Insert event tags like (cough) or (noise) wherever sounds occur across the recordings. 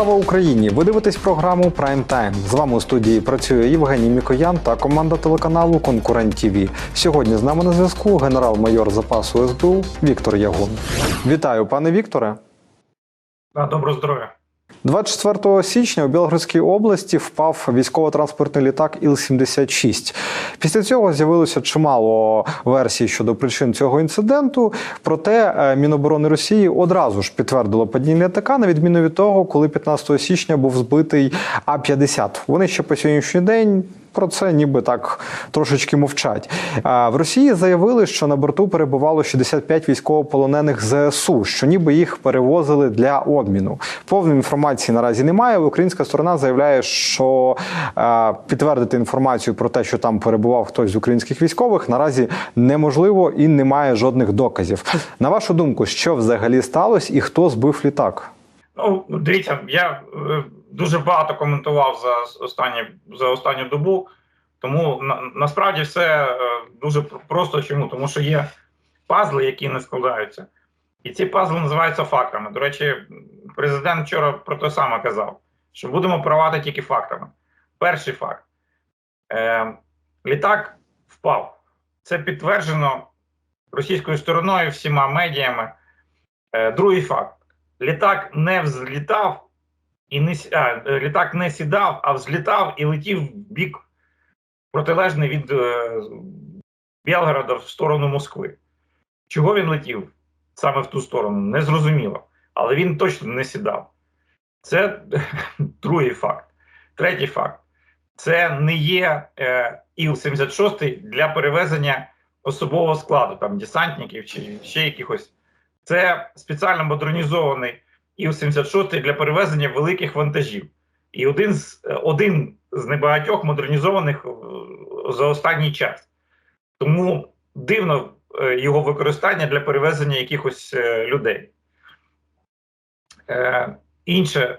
Слава Україні! Ви дивитесь програму Прайм Тайм. З вами у студії працює Євгеній Мікоян та команда телеканалу Конкурент ТВ. Сьогодні з нами на зв'язку генерал-майор запасу СБУ Віктор Ягун. Вітаю, пане Вікторе. Доброго здоров'я. 24 січня у Білгородській області впав військово-транспортний літак Іл-76. Після цього з'явилося чимало версій щодо причин цього інциденту. Проте е, Міноборони Росії одразу ж підтвердило падіння літака, на відміну від того, коли 15 січня був збитий А-50. Вони ще по сьогоднішній день. Про це ніби так трошечки мовчать. В Росії заявили, що на борту перебувало 65 військовополонених ЗСУ, що ніби їх перевозили для обміну. Повної інформації наразі немає. Українська сторона заявляє, що підтвердити інформацію про те, що там перебував хтось з українських військових, наразі неможливо і немає жодних доказів. На вашу думку, що взагалі сталося і хто збив літак? Ну, дивіться, я е, дуже багато коментував за останні за останню добу, тому на, насправді все е, дуже просто. Чому? Тому що є пазли, які не складаються, і ці пазли називаються фактами. До речі, президент вчора про те саме казав, що будемо провадити тільки фактами. Перший факт: е, літак впав. Це підтверджено російською стороною, всіма медіями. Е, другий факт. Літак не взлітав і не а, е, літак не сідав, а взлітав і летів в бік протилежний від е, Білгорода в сторону Москви. Чого він летів саме в ту сторону? Незрозуміло. Але він точно не сідав. Це (laughs) другий факт. Третій факт: це не є е, Іл-76 для перевезення особового складу, там десантників чи ще якихось. Це спеціально модернізований Іл-76 для перевезення великих вантажів. І один з, е, один з небагатьох модернізованих е, за останній час. Тому дивно е, його використання для перевезення якихось людей. Інше,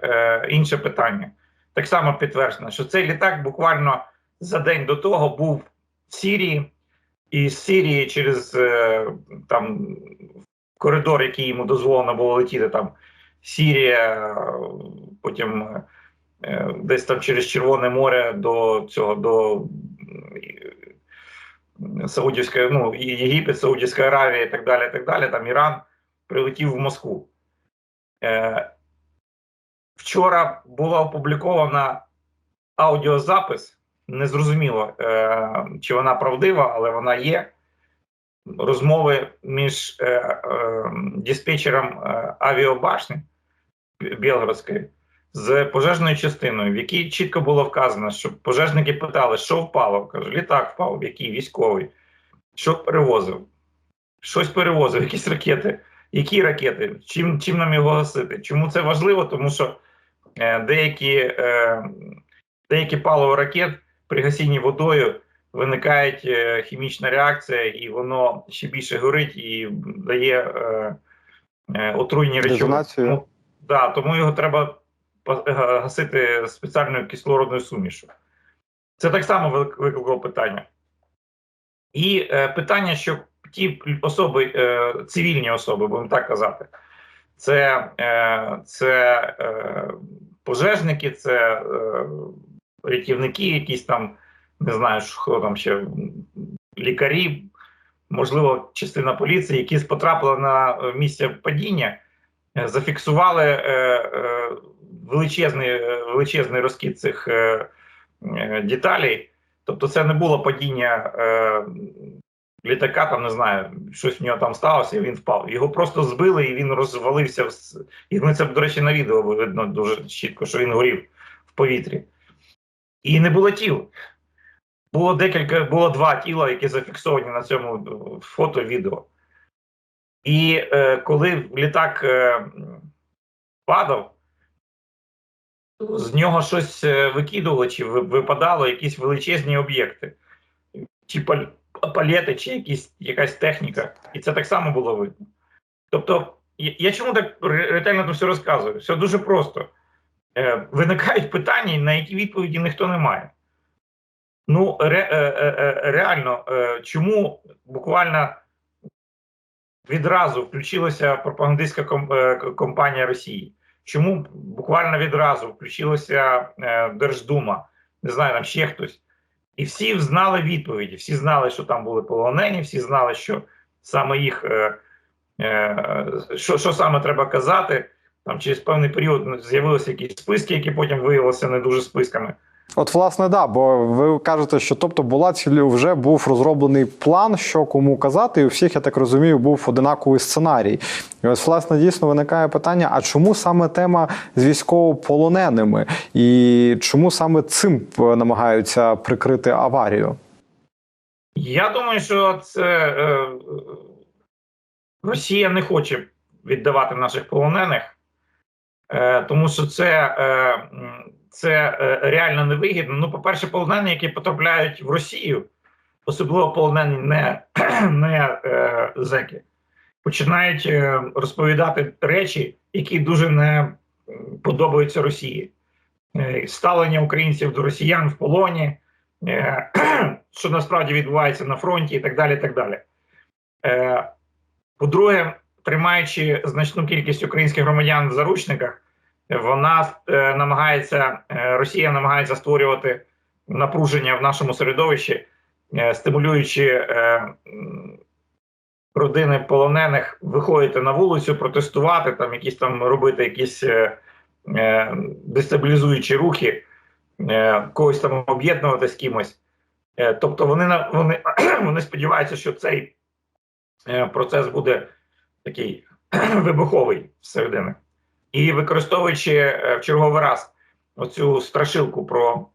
інше питання. Так само підтверджено, що цей літак буквально за день до того був в Сірії, і з Сирії через там коридор, який йому дозволено було летіти, там Сірія, потім е, десь там через Червоне море до цього до Саудівської, ну, Єгипет, Саудівська Аравія і так далі, і так далі, там Іран прилетів в Москву. Е, вчора була опублікована аудіозапис. Незрозуміло, е, чи вона правдива, але вона є розмови між е, е, диспетчером авіабашні Білгородської з пожежною частиною, в якій чітко було вказано, що пожежники питали, що впало. Каже, літак впав, який військовий, що перевозив, щось перевозив, якісь ракети. Які ракети? Чим, чим нам його гасити? Чому це важливо? Тому що е, деякі, е, деякі паливо ракет при гасінні водою виникає е, хімічна реакція, і воно ще більше горить і дає е, е, отруйні речовини. Дезонацію. Да, тому його треба е, гасити спеціальною кислородною сумішу. Це так само викликало питання. І е, питання, що ті особи, е, цивільні особи, будемо так казати, це, е, це е, пожежники, це е, рятівники, якісь там, не знаю, хто там ще лікарі, можливо, частина поліції, які потрапили на місце падіння, зафіксували е, е, величезний, е, величезний розкид цих е, е, деталей. Тобто, це не було падіння е, літака, там не знаю, щось в нього там сталося, і він впав. Його просто збили, і він розвалився. І ми це, до речі, на відео видно дуже чітко, що він горів в повітрі. І не було тіл. Було декілька, було два тіла, які зафіксовані на цьому е, фото відео. І е, коли літак е, падав, з нього щось е, викидувало чи ви- випадало якісь величезні об'єкти, чи пал- палети, чи якісь, якась техніка. І це так само було видно. Тобто, я, я чому так ретельно це все розказую? Все дуже просто. Е, виникають питання, на які відповіді ніхто не має. Ну, ре, е, е, е, реально, е, чому буквально відразу включилася пропагандистська е, компанія Росії? чому буквально відразу включилася е, Держдума, не знаю, там ще хтось. І всі знали відповіді. Всі знали, що там були полонені, всі знали, що саме їх е, що, що саме треба казати. Там через певний період з'явилися якісь списки, які потім виявилися не дуже списками. От, власне, да, бо ви кажете, що тобто була цілі вже був розроблений план, що кому казати, і у всіх, я так розумію, був одинаковий сценарій. І ось, власне, дійсно виникає питання: а чому саме тема з військовополоненими? І чому саме цим е, намагаються прикрити аварію? Я думаю, що це е, Росія не хоче віддавати наших полонених, е, тому що це, е, це е, реально невигідно. Ну, по-перше, полонені, які потрапляють в Росію, особливо полонені не, (clears throat) не е, зеки, починають е, розповідати речі, які дуже не подобаються Росії. Е, ставлення українців до росіян в полоні, (clears throat) що насправді відбувається на фронті, і так далі. І так далі. По-друге, тримаючи значну кількість українських громадян в заручниках, вона е, намагається, е, Росія намагається створювати напруження в нашому середовищі, е, стимулюючи родини полонених виходити на вулицю, протестувати, там якісь там робити якісь дестабілізуючі рухи, когось там об'єднувати з кимось. Тобто вони вони, (clears throat) вони сподіваються, що цей процес буде такий (clears throat) вибуховий всередини. І використовуючи е, в черговий раз оцю страшилку про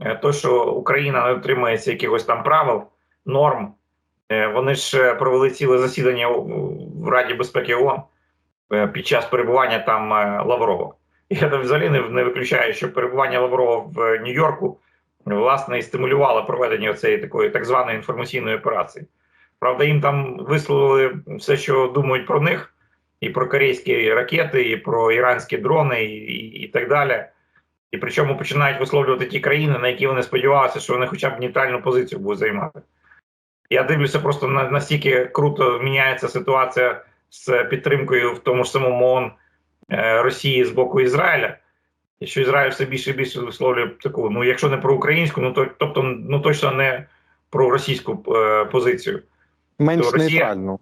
е, те, що Україна не дотримується якихось там правил, норм, е, вони ж провели ціле засідання в Раді безпеки ООН під час перебування там Лаврова. Я там взагалі не, не виключаю, що перебування Лаврова в Нью-Йорку власне і стимулювало проведення цієї такої так званої інформаційної операції. Правда, їм там висловили все, що думають про них, і про корейські ракети, і про іранські дрони, і, і, і так далі. І причому починають висловлювати ті країни, на які вони сподівалися, що вони хоча б нейтральну позицію будуть займати. Я дивлюся, просто на, настільки круто міняється ситуація з підтримкою в тому ж самому ООН е, Росії з боку Ізраїля. І що Ізраїль все більше і більше висловлює таку, ну якщо не про українську, ну то тобто ну точно не про російську е, позицію. Менш Росія- нейтрально.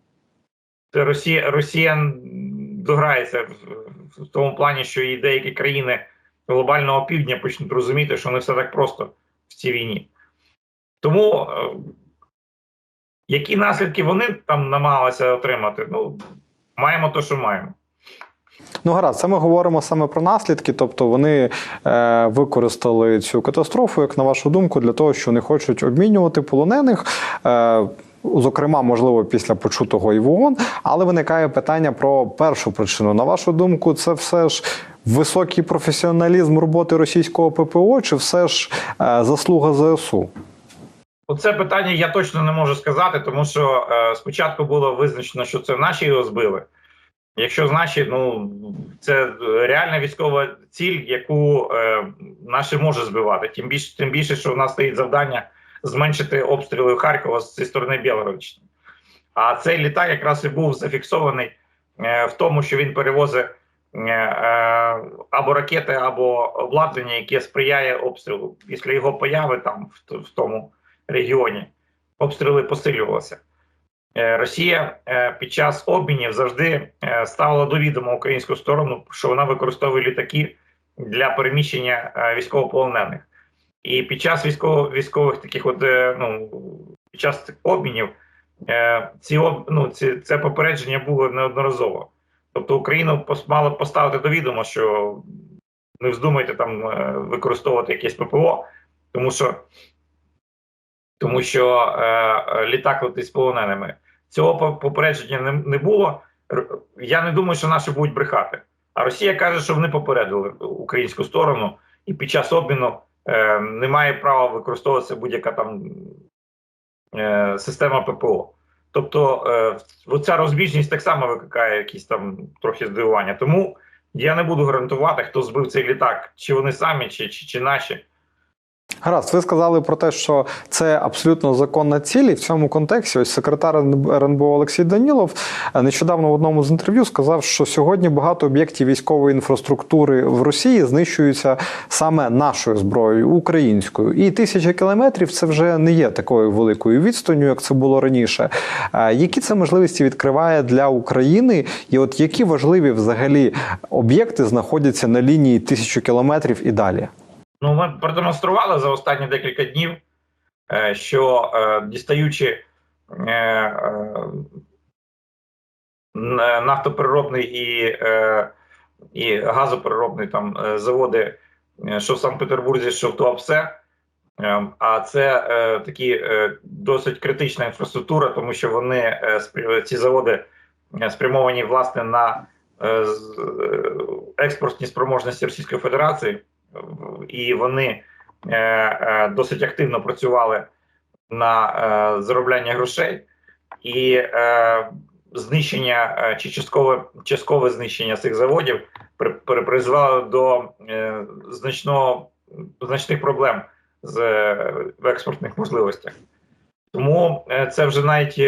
Росія, Росія дограється в, тому плані, що і деякі країни глобального півдня почнуть розуміти, що не все так просто в цій війні. Тому е, які наслідки вони там намагалися отримати? Ну, маємо те, що маємо. Ну, гаразд, це ми говоримо саме про наслідки, тобто вони е, використали цю катастрофу, як на вашу думку, для того, що не хочуть обмінювати полонених. Е, Зокрема, можливо, після почутого і в ООН, але виникає питання про першу причину. На вашу думку, це все ж високий професіоналізм роботи російського ППО, чи все ж е, заслуга ЗСУ? Оце питання я точно не можу сказати, тому що е, спочатку було визначено, що це наші його збили. Якщо наші, ну це реальна військова ціль, яку е, наші може збивати. Тим більше, тим більше, що в нас стоїть завдання зменшити обстріли Харкова зі сторони Білгородщини. А цей літак якраз і був зафіксований е, в тому, що він перевозить е, е, або ракети, або обладнання, яке сприяє обстрілу. Після його появи там в, тому регіоні обстріли посилювалися. Росія під час обмінів завжди ставила до відома українську сторону, що вона використовує літаки для переміщення військовополонених. І під час військово військових таких, от е, ну під час обмінів, е, ці ну, ці, це попередження було неодноразово. Тобто Україну мало поставити до відома, що не вздумайте там е, використовувати якесь ППО, тому що тому що е, літак летить з полоненими. Цього попередження не, не було. Я не думаю, що наші будуть брехати. А Росія каже, що вони попередили українську сторону, і під час обміну е, не має права використовуватися будь-яка там е, система ППО. Тобто е, ця розбіжність так само викликає якісь там трохи здивування. Тому я не буду гарантувати, хто збив цей літак, чи вони самі, чи, чи, чи наші. Гаразд, ви сказали про те, що це абсолютно законна ціль. І в цьому контексті ось секретар РНБО Олексій Данілов е, нещодавно в одному з інтерв'ю сказав, що сьогодні багато об'єктів військової інфраструктури в Росії знищуються саме нашою зброєю, українською. І тисяча кілометрів це вже не є такою великою відстанню, як це було раніше. Е, Які це можливості відкриває для України, і от які важливі взагалі об'єкти знаходяться на лінії тисячу кілометрів і далі? Ну, ми продемонстрували за останні декілька днів, е, що е, дістаючи е, нафтопереробний і, і газопереробний там заводи, що в Санкт-Петербурзі, що в Туапсе, а це такі досить критична інфраструктура, тому що вони ці заводи спрямовані власне на експортні спроможності Російської Федерації і вони е, е, досить активно працювали на е, заробляння грошей, і знищення чи часткове часткове знищення цих заводів при, при, призвело до значного значних проблем з в експортних можливостях. Тому це вже навіть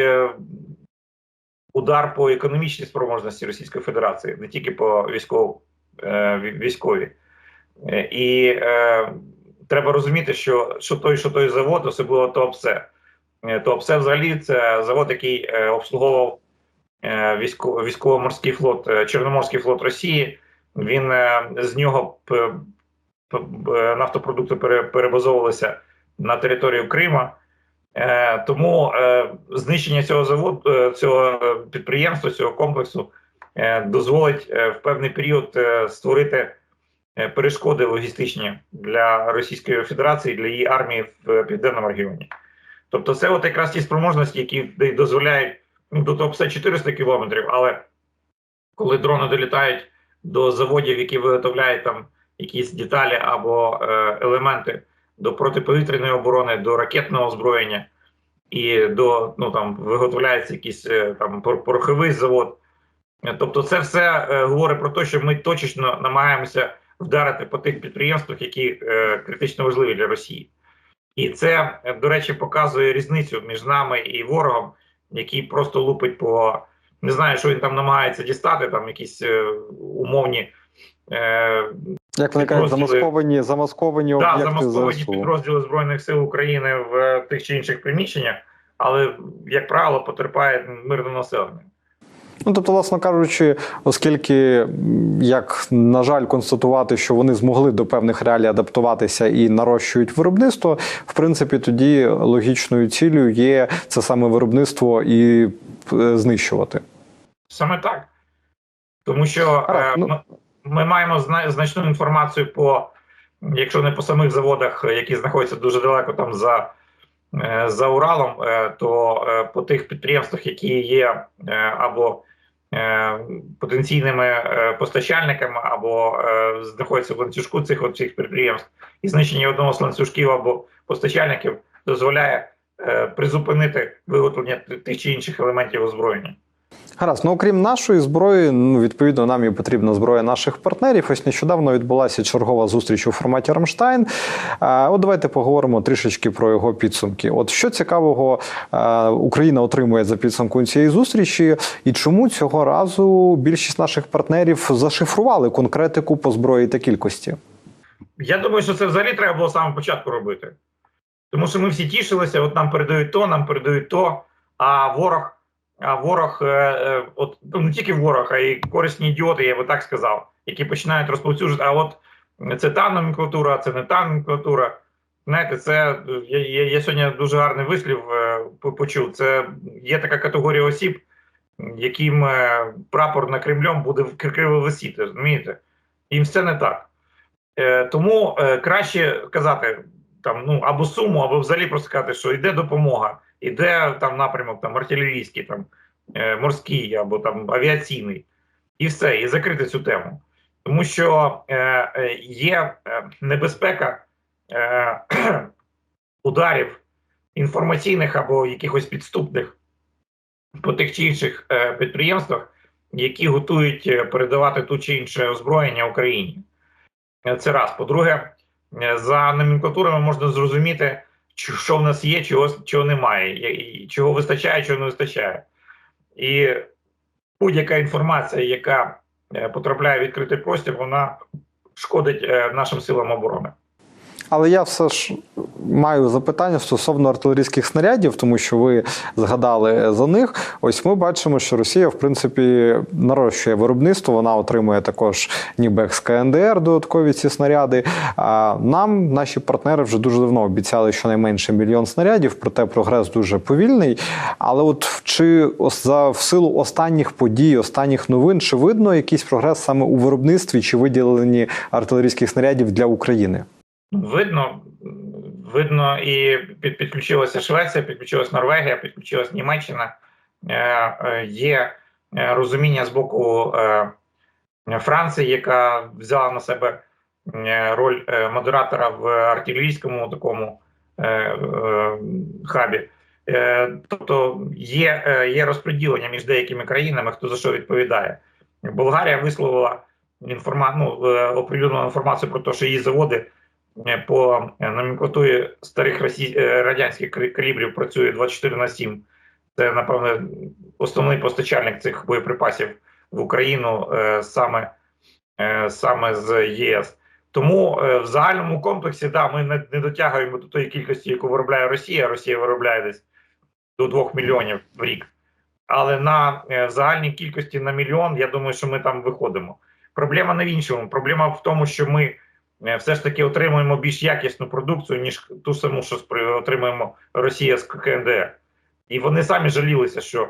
удар по економічній спроможності Російської Федерації, не тільки по військовій. Е, І е, треба розуміти, що, що той, що той завод, особливо ТОПСЕ. Е, ТОПСЕ взагалі це завод, який е, обслуговував військово, військово-морський флот, Чорноморський флот Росії. Він з нього нафтопродукти перебазовувалися на територію Крима. Тому знищення цього заводу, цього підприємства, цього комплексу дозволить в певний період створити перешкоди логістичні для Російської Федерації, для її армії в південному регіоні. Тобто, це от якраз ті спроможності, які дозволяють ну, до того все 400 кілометрів, але коли дрони долітають до заводів, які виготовляють там якісь деталі або е, елементи до протиповітряної оборони, до ракетного озброєння, і до ну там виготовляється якийсь е, там пороховий завод. Е, Тобто, це все е, говорить про те, що ми точечно намагаємося вдарити по тих підприємствах, які е, критично важливі для Росії. І це, е, до речі, показує різницю між нами і ворогом, який просто лупить по не знаю, що він там намагається дістати, там якісь е, умовні. Е, Як вони кажуть, замасковані, замасковані да, об'єкти замасковані ЗСУ. підрозділи Збройних сил України в тих чи інших приміщеннях, але, як правило, потерпає мирне населення. Ну, тобто, власне кажучи, оскільки, як на жаль, констатувати, що вони змогли до певних реалій адаптуватися і нарощують виробництво, в принципі, тоді логічною цілею є це саме виробництво і е, знищувати. Саме так. Тому що е, Гаразд, ну- ми, ми маємо значну інформацію по, якщо не по самих заводах, е, які знаходяться дуже далеко там за, е, за Уралом, е, то е, по тих підприємствах, які є е, або е, потенційними е, постачальниками, або е, знаходяться в ланцюжку цих от всіх підприємств, і знищення одного з ланцюжків або постачальників дозволяє е, призупинити виготовлення тих чи інших елементів озброєння. Гаразд, ну окрім нашої зброї, ну відповідно, нам і потрібна зброя наших партнерів. Ось нещодавно відбулася чергова зустріч у форматі Рамштайн. От давайте поговоримо трішечки про його підсумки. От що цікавого Україна отримує за підсумком цієї зустрічі, і чому цього разу більшість наших партнерів зашифрували конкретику по зброї та кількості? Я думаю, що це взагалі треба було самого початку робити. Тому що ми всі тішилися, от нам передають то, нам передають то, а ворог, ворог, е, е, от ну, тільки ворог, а й корисні ідіоти, я би так сказав, які починають розповсюджувати. А от це та номенклатура, це не та номенклатура. Знаєте, це я, я, я сьогодні дуже гарний вислів е, почув. Це є така категорія осіб, яким прапор на Кремлем буде криво висіти, розумієте? Їм все не так. Тому краще казати там ну або суму, або взагалі просто сказати, що йде допомога, іде там напрямок, там артилерійський, там е, морський або там авіаційний, і все, і закрити цю тему. Тому що е, е, є е, небезпека е, (clears throat) ударів інформаційних або якихось підступних по тих чи інших підприємствах, які готують передавати ту чи інше озброєння Україні. Це раз. По-друге, за номенклатурами можна зрозуміти, що в нас є, чого, чого немає, чого вистачає, чого не вистачає. І будь-яка інформація, яка е, потрапляє в відкритий простір, вона шкодить е, нашим силам оборони. Але я все ж маю запитання стосовно артилерійських снарядів, тому що ви згадали за них. Ось ми бачимо, що Росія, в принципі, нарощує виробництво. Вона отримує також ніби з КНДР додаткові ці снаряди. А нам наші партнери вже дуже давно обіцяли щонайменше мільйон снарядів, проте прогрес дуже повільний. Але от чи за в силу останніх подій, останніх новин, чи видно якийсь прогрес саме у виробництві чи виділенні артилерійських снарядів для України? Видно, видно, і під, підключилася Швеція, підключилася Норвегія, підключилася Німеччина. Е, е, є е, розуміння з боку Франції, яка взяла на себе роль модератора в артилерійському такому хабі. Тобто є, є розподілення між деякими країнами, хто за що відповідає. Болгарія висловила інформа... ну, оприлюднену інформацію про те, що її заводи по е, номенклатурі старих росі... е, радянських калібрів працює 24 на 7. Це, напевно, основний постачальник цих боєприпасів в Україну е, саме, е, саме з ЄС. Тому е, в загальному комплексі да, ми не, дотягуємо до тої кількості, яку виробляє Росія. Росія виробляє десь до 2 мільйонів в рік. Але на е, в загальній кількості на мільйон, я думаю, що ми там виходимо. Проблема не в іншому. Проблема в тому, що ми е, все ж таки отримуємо більш якісну продукцію, ніж ту саму, що отримуємо Росія з КНДР. І вони самі жалілися, що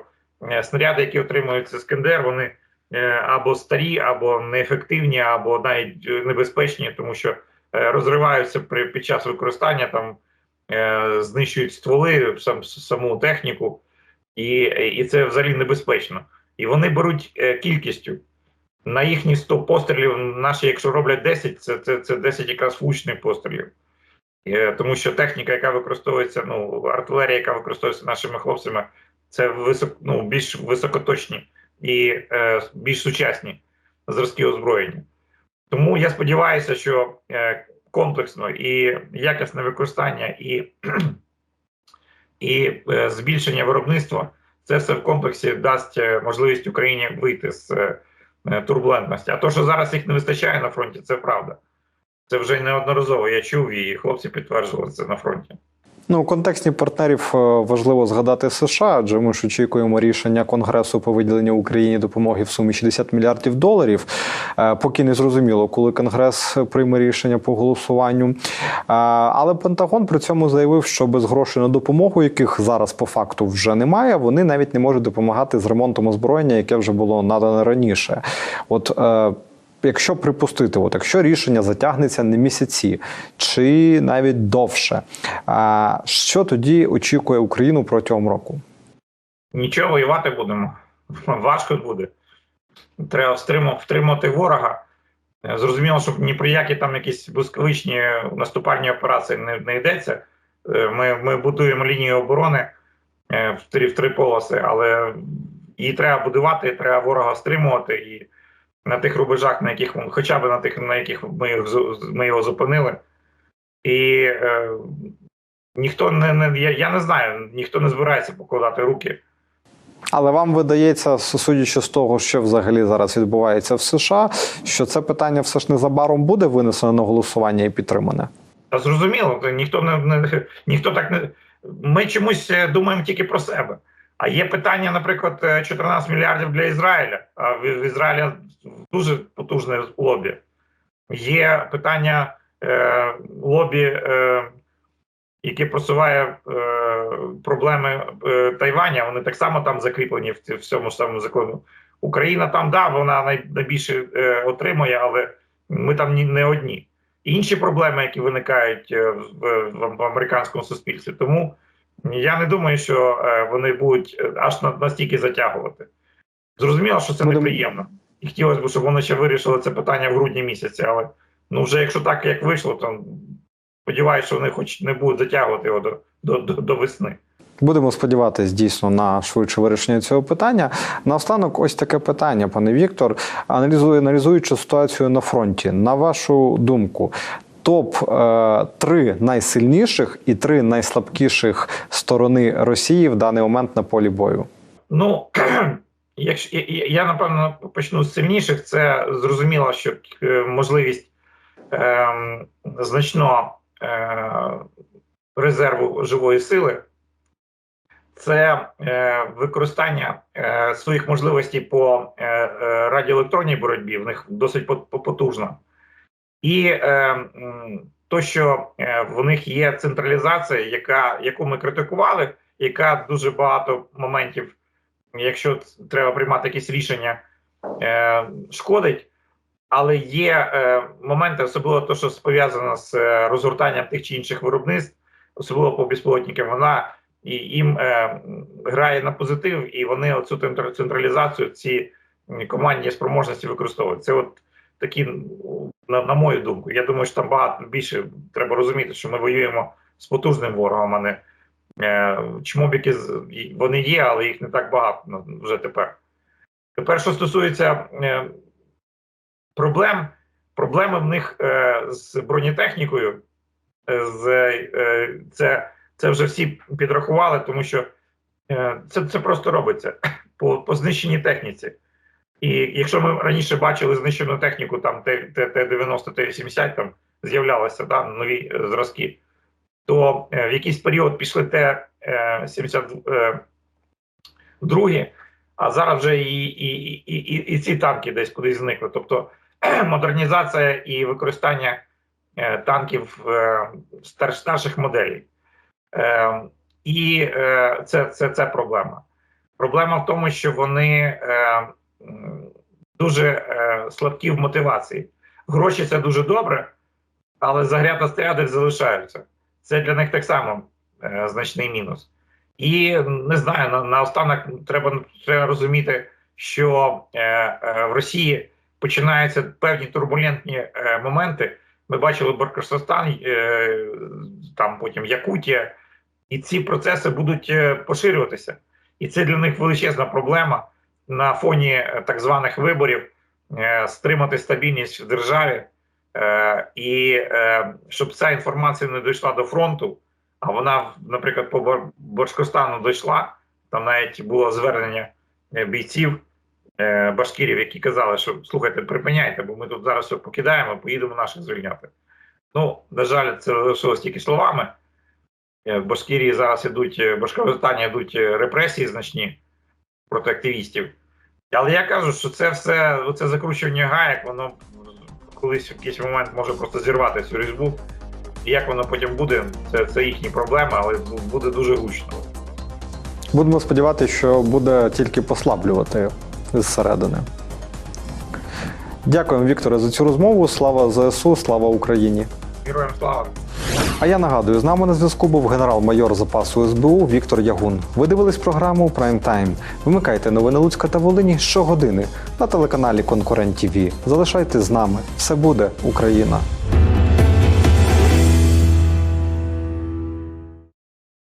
е, снаряди, які отримуються з КНДР, вони е, або старі, або неефективні, або навіть е, небезпечні, тому що е, розриваються при під час використання, там е, знищують стволи, сам саму техніку, і, і це взагалі небезпечно. І вони беруть е, кількістю. На їхні 100 пострілів, наші, якщо роблять 10, це, це, це 10 якраз влучних пострілів. Е, Тому що техніка, яка використовується, ну, артилерія, яка використовується нашими хлопцями, це висок, ну, більш високоточні і е, більш сучасні зразки озброєння. Тому я сподіваюся, що е, комплексно і якісне використання, і, (clears throat) і е, збільшення виробництва це все в комплексі дасть е, можливість Україні вийти з е, турбулентності. А то, що зараз їх не вистачає на фронті, це правда. Це вже неодноразово я чув, і хлопці підтверджували це на фронті. Ну, у контексті партнерів е, важливо згадати США, адже ми ж очікуємо рішення Конгресу по виділенню Україні допомоги в сумі 60 мільярдів доларів. Е, Поки не зрозуміло, коли Конгрес прийме рішення по голосуванню. Е, Але Пентагон при цьому заявив, що без грошей на допомогу, яких зараз по факту вже немає, вони навіть не можуть допомагати з ремонтом озброєння, яке вже було надане раніше. От Якщо припустити, от якщо рішення затягнеться не місяці чи навіть довше, а що тоді очікує Україну протягом року? Нічого воювати будемо. (laughs) Важко буде. Треба втримати, ворога. Зрозуміло, щоб ні про які там якісь блискавичні наступальні операції не, не йдеться. Е, Ми, ми будуємо лінію оборони е, в три, в три полоси, але її треба будувати, треба ворога стримувати. І на тих рубежах, на яких хоча б на тих, на яких ми, ми його зупинили. І е, ніхто не, не я, я не знаю, ніхто не збирається покладати руки. Але вам видається, судячи з того, що взагалі зараз відбувається в США, що це питання все ж незабаром буде винесено на голосування і підтримане? Та зрозуміло, ніхто не, не ніхто так не. Ми чомусь е, думаємо тільки про себе. А є питання, наприклад, е, 14 мільярдів для Ізраїля. А в, в Ізраїля дуже потужне лобі. Є питання е, лобі, е, яке просуває е, проблеми е, Тайваня. Вони так само там закріплені в, в цьому самому закону. Україна там, да, вона найбільше е, отримує, але ми там ні, не одні інші проблеми, які виникають е, в, в, в американському суспільстві. Тому я не думаю, що е, вони будуть е, аж на- настільки затягувати. Зрозуміло, що це неприємно. І хотілося б, щоб вони ще вирішили це питання в грудні місяці, але ну вже якщо так як вийшло, то сподіваюся, що вони хоч не будуть затягувати його до, до, до, до весни. Будемо сподіватися дійсно на швидше вирішення цього питання. Наостанок, ось таке питання, пане Віктор. Аналізуючи ситуацію на фронті, на вашу думку, топ е, три найсильніших і три найслабкіших сторони Росії в даний момент на полі бою. Ну, (clears throat) якщо я- напевно почну з сильніших, це зрозуміло, що е, можливість ем, значного е, резерву живої сили, це е, використання е, своїх можливостей по е, е, радіоелектронній боротьбі, в них досить по- по- потужно. І е, то, що е, в них є централізація, яка, яку ми критикували, яка дуже багато моментів, якщо треба приймати якісь рішення, е, шкодить. Але є е, моменти, особливо те, що пов'язано з е, розгортанням тих чи інших виробництв, особливо по безпілотникам, вона і їм е, грає на позитив, і вони оцю централізацію, ці командні спроможності використовують. Це от такі, на, на мою думку. Я думаю, що там багато більше треба розуміти, що ми воюємо з потужним ворогом, а не е, чмобіки вони є, але їх не так багато вже тепер. Тепер, що стосується е, проблем, проблеми в них е, з бронетехнікою, е, з, е, це, це вже всі підрахували, тому що е, це, це просто робиться (coughs) по, по знищеній техніці. І якщо ми раніше бачили знищену техніку, там Т- Т- Т-90, Т-80, там з'являлися да, нові е, зразки, то е, в якийсь період пішли Т-72, а зараз вже і, і, і, і, і ці танки десь кудись зникли. Тобто (clears throat) модернізація і використання е, танків е, стар, старших моделей. Е, і е, це, це, це проблема. Проблема в тому, що вони е, дуже е, слабкі в мотивації. Гроші це дуже добре, але загрята стряди залишаються. Це для них так само е, значний мінус. І не знаю, на, наостанок треба, треба розуміти, що е, е, в Росії починаються певні турбулентні е, моменти. Ми бачили Башкортостан, е, там потім Якутія, і ці процеси будуть е, поширюватися. І це для них величезна проблема на фоні е, так званих виборів е, стримати стабільність в державі, е, і щоб ця інформація не дійшла до фронту. А вона, наприклад, по Башкорстану дійшла. Там навіть було звернення бійців башкірів, які казали, що слухайте, припиняйте, бо ми тут зараз все покидаємо, поїдемо наших звільняти. Ну, на жаль, це залишилось тільки словами. В Башкірії зараз ідуть, е, в Башкортостані йдуть репресії значні проти активістів. Але я кажу, що це все, оце закручування гаєк, воно колись в якийсь момент може просто зірвати цю різьбу. І як воно потім буде, це, це їхні проблеми, але буде дуже гучно. Будемо сподіватися, що буде тільки послаблювати зсередини. Дякуємо, Вікторе, за цю розмову. Слава ЗСУ, слава Україні. Героям слава! А я нагадую, з нами на зв'язку був генерал-майор запасу СБУ Віктор Ягун. Ви дивились програму Прайм Тайм. Вимикайте новини Луцька та Волині щогодини на телеканалі Конкурент ТВ. Залишайтесь з нами. Все буде Україна.